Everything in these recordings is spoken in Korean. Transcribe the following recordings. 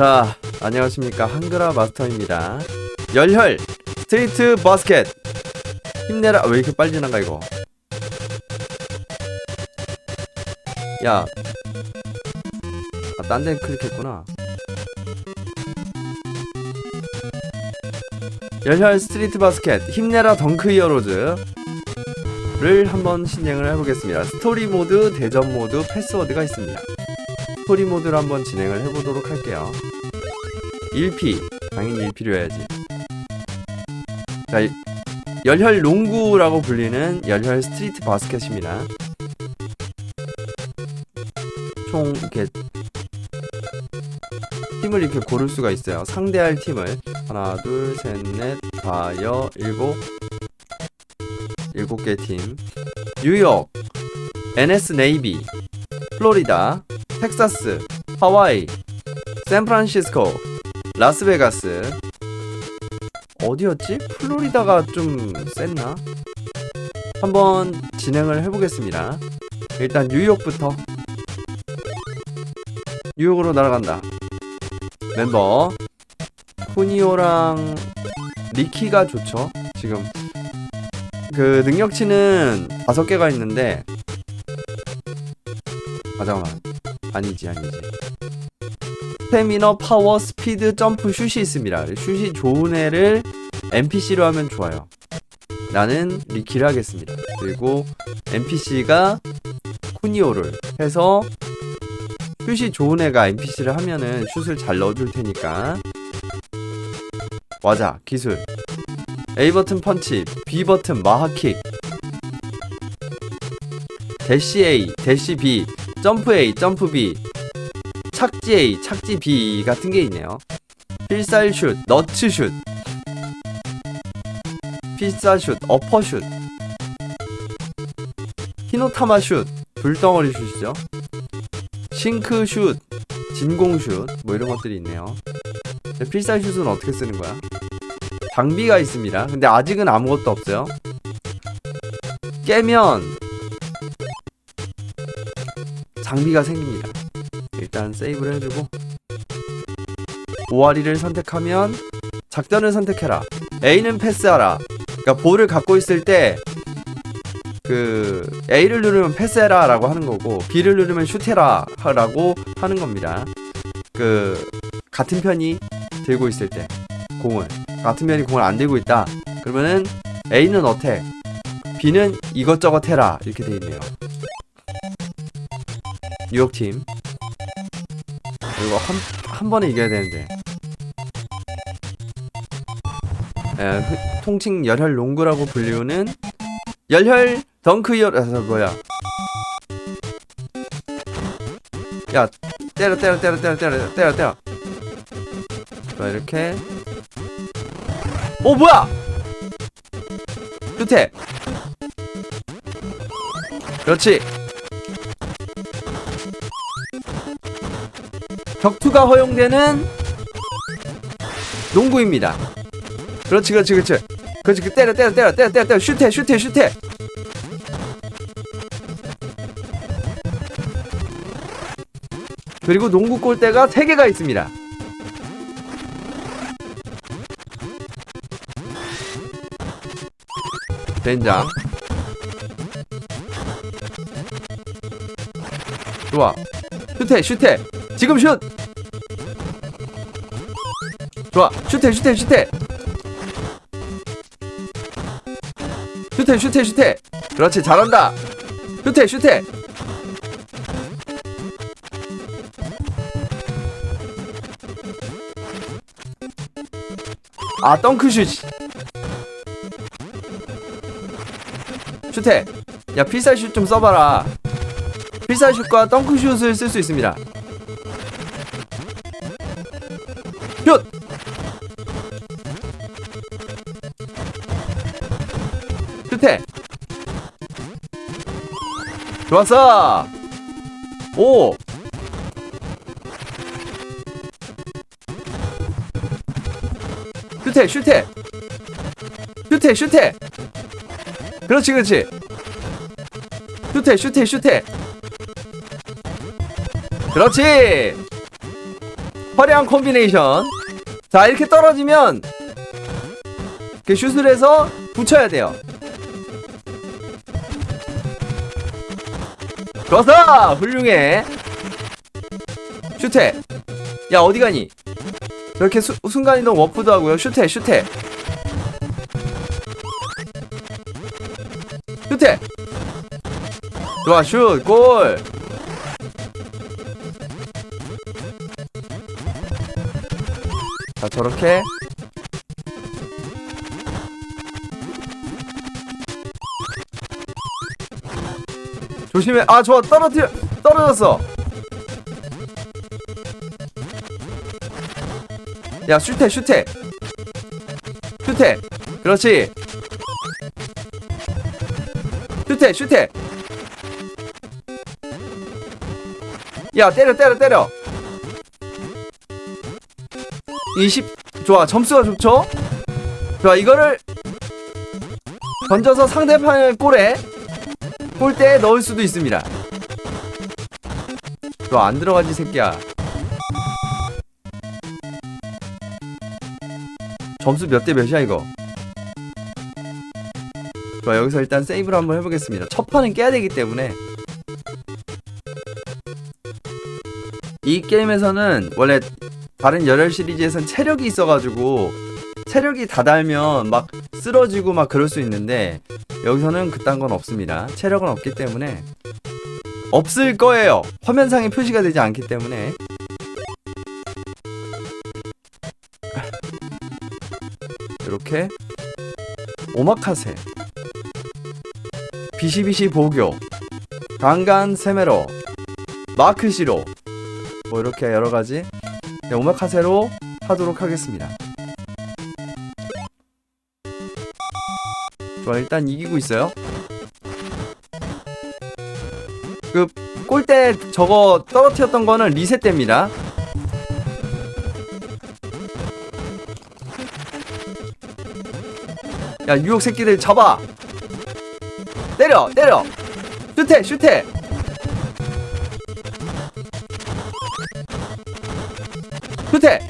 자, 안녕하십니까. 한글화 마스터입니다. 열혈 스트리트 바스켓. 힘내라. 왜 이렇게 빨리 지나가, 이거? 야. 아, 딴 데 클릭했구나. 열혈 스트리트 바스켓. 힘내라 덩크 히어로즈. 를 한번 진행을 해보겠습니다. 스토리 모드, 대전 모드, 패스워드가 있습니다. 스토리 모드를 한번 진행을 해보도록 할게요. 1피. 당연히 1피로 해야지. 자 이- 열혈 농구라고 불리는 열혈 스트리트 바스켓입니다. 총 이렇게 팀을 이렇게 고를 수가 있어요. 상대할 팀을. 하나 둘 셋 넷 다여 일곱. 일곱 개 팀. 뉴욕 NS 네이비 플로리다 텍사스 하와이 샌프란시스코 라스베가스 어디였지? 플로리다가 좀 셌나? 한번 진행을 해보겠습니다. 일단 뉴욕부터 뉴욕으로 날아간다. 멤버 후니오랑 리키가 좋죠. 지금 그 능력치는 다섯 개가 있는데 아 잠깐만 아니지 아니지 스태미너, 파워, 스피드, 점프, 슛이 있습니다. 슛이 좋은 애를 NPC로 하면 좋아요. 나는 리키를 하겠습니다. 그리고 NPC가 쿠니오를 해서 슛이 좋은 애가 NPC를 하면은 슛을 잘 넣어줄 테니까 맞아 기술 A 버튼 펀치 B 버튼 마하킥 대시 A 대시 B 점프 A 점프 B 착지 A, 착지 B 같은 게 있네요. 필살 슛, 너츠 슛, 필살 슛, 어퍼 슛, 히노타마 슛, 불덩어리 슛이죠. 싱크 슛, 진공 슛, 뭐 이런 것들이 있네요. 근데 필살 슛은 어떻게 쓰는 거야? 장비가 있습니다. 근데 아직은 아무것도 없어요. 깨면 장비가 생깁니다. 일단 세이브를 해주고 오아리를 선택하면 작전을 선택해라. A는 패스하라. 그러니까 볼을 갖고 있을 때 그 A를 누르면 패스해라 라고 하는 거고 B를 누르면 슛해라 라고 하는 겁니다. 그 같은 편이 들고 있을 때 공을. 같은 편이 공을 안 들고 있다. 그러면은 A는 어택 B는 이것저것 해라. 이렇게 돼 있네요. 뉴욕팀 이거 한, 한 번에 이겨야 되는데. 에, 흐- 통칭 열혈 농구라고 불리우는 열혈 덩크 열, 아, 뭐야. 야, 때려, 때려, 때려, 때려, 때려, 때려, 때려. 자, 이렇게. 오, 뭐야! 끝에! 그렇지! 격투가 허용되는 농구입니다. 그렇지, 그렇지, 그렇지. 그렇지, 그 때려, 때려, 때려, 때려, 때려, 때려, 슛해, 슛해, 슛해. 그리고 농구 골대가 3개가 있습니다. 된장. 좋아. 슛해, 슛해. 지금 슛! 좋아. 슛해, 슛해, 슛해. 슛해, 슛해, 슛해. 그렇지, 잘한다. 슛해, 슛해. 아, 덩크슛. 슛해. 야, 필살슛 좀 써봐라. 필살슛과 덩크슛을 쓸 수 있습니다. 좋았어! 오! 슛해, 슛해! 슛해, 슛해! 그렇지, 그렇지! 슛해, 슛해, 슛해! 그렇지! 화려한 콤비네이션. 자, 이렇게 떨어지면 그 슛을 해서 붙여야 돼요. 좋았어! 훌륭해. 슈테. 야, 어디 가니? 저렇게 수, 순간이동 워프도 하고요. 슈테, 슈테. 슈테. 좋아, 슛, 골. 자, 저렇게. 조심해. 아, 좋아. 떨어뜨려. 떨어졌어. 야, 슈테, 슈테. 슈테. 그렇지. 슈테, 슈테. 야, 때려, 때려, 때려. 20. 좋아. 점수가 좋죠? 좋아. 이거를 던져서 상대편의 골에 골대에 넣을 수도 있습니다. 좋아. 안 들어가지, 새끼야. 점수 몇 대 몇이야 이거 좋아 여기서 일단 세이브를 한번 해보겠습니다 첫 판은 깨야 되기 때문에 이 게임에서는 원래 다른 열혈 시리즈에선 체력이 있어가지고 체력이 다 달면 막 쓰러지고 막 그럴 수 있는데 여기서는 그딴 건 없습니다. 체력은 없기 때문에 없을 거예요. 화면상에 표시가 되지 않기 때문에. 이렇게 오마카세 비시비시 보교 강간 세메로 마크시로 뭐 이렇게 여러 가지 네, 오마카세로 하도록 하겠습니다. 좋아 일단 이기고 있어요. 그 골대 저거 떨어뜨렸던 거는 리셋 됩니다. 야 유혹 새끼들 잡아. 때려 때려. 슈테 슈테 슈테.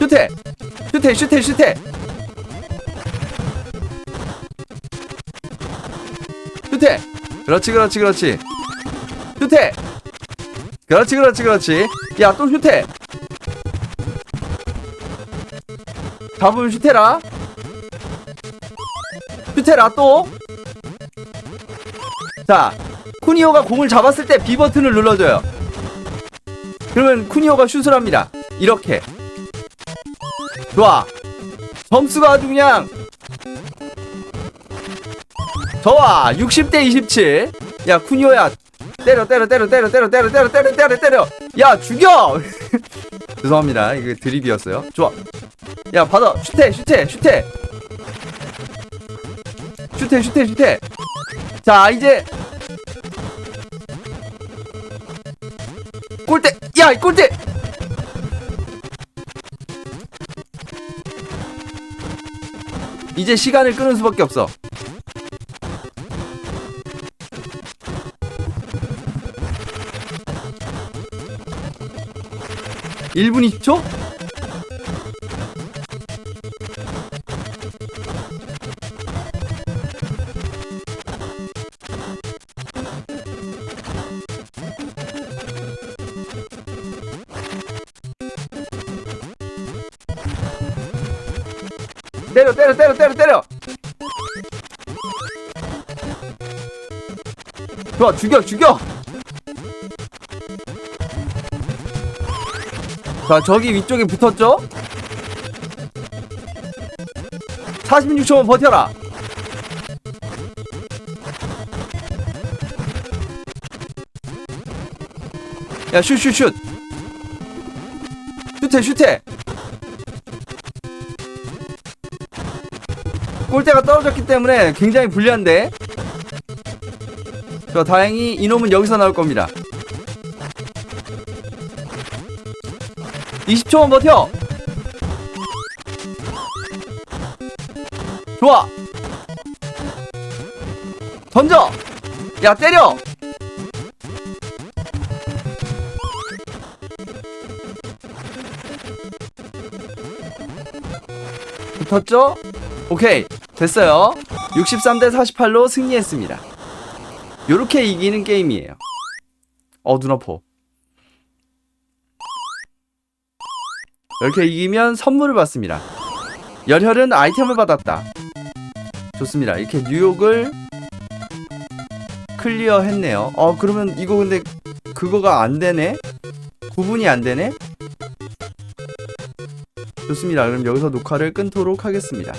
슈테. 슈테 슈테 슈테 슈테 그렇지 그렇지 그렇지 슈테 그렇지 그렇지 그렇지 야또 슈테 잡으면 슈테라 슈테라 또 자, 쿠니오가 공을 잡았을 때 B 버튼을 눌러줘요. 그러면 쿠니오가 슛을 합니다. 이렇게. 좋아. 점수가 아주 그냥. 좋아. 60대 27. 야, 쿠니오야. 때려, 때려, 때려, 때려, 때려, 때려, 때려, 때려, 때려, 때려. 야, 죽여! 죄송합니다. 이거 드립이었어요. 좋아. 야, 받아. 슈테, 슈테, 슈테. 슈테, 슈테, 슈테. 자 이제 골대 야 이 골대 이제 시간을 끄는 수밖에 없어 일분 20초? 때려 때려 때려 때려 때려 좋아 죽여 죽여 자 저기 위쪽에 붙었죠? 46초만 버텨라. 야 슛슛슛. 슛해 슛해. 골대가 떨어졌기 때문에 굉장히 불리한데. 저 다행히 이놈은 여기서 나올 겁니다 20초만 버텨. 좋아. 던져. 야 때려. 붙었죠? 오케이. 됐어요. 63대 48로 승리했습니다. 요렇게 이기는 게임이에요. 어 눈아퍼 이렇게 이기면 선물을 받습니다. 열혈은 아이템을 받았다. 좋습니다. 이렇게 뉴욕을 클리어 했네요. 어 그러면 이거 근데 그거가 안 되네? 구분이 안 되네? 좋습니다. 그럼 여기서 녹화를 끊도록 하겠습니다